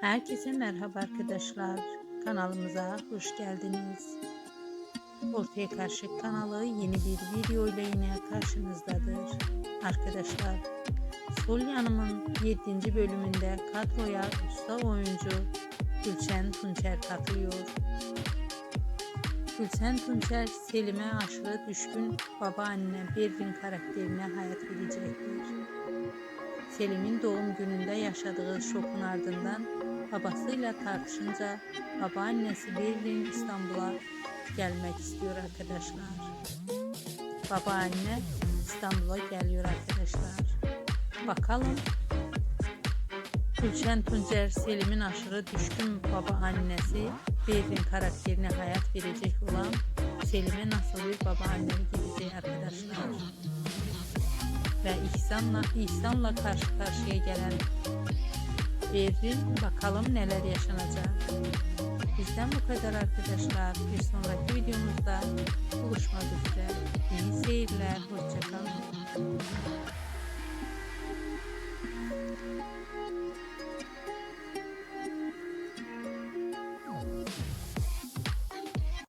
Herkese merhaba arkadaşlar. Kanalımıza hoş geldiniz. Ortaya Karşı kanalı yeni bir video ile yine karşınızdadır. Arkadaşlar, Sol Yanım'ın 7. bölümünde kadroya usta oyuncu Gülşen Tunçer katılıyor. Gülşen Tunçer, Selim'e aşırı düşkün babaanne Berrin karakterine hayat verecektir. Selim'in doğum gününde yaşadığı şokun ardından babasıyla tartışınca babaannesi Berrin İstanbul'a gelmek istiyor arkadaşlar. Babaanne İstanbul'a geliyor arkadaşlar. Bakalım Gülşen Tuncer Selim'in aşırı düşkün babaannesi Berrin karakterine hayat verecek olan Selim'e nasıl bir babaanne gidecek arkadaşlar ve İhsan'la İhsan'la karşı karşıya gelen Berrin bakalım neler yaşanacak. Bizden bu kadar arkadaşlar. Bir sonraki videomuzda buluşmak üzere. İyi seyirler. Hoşçakalın.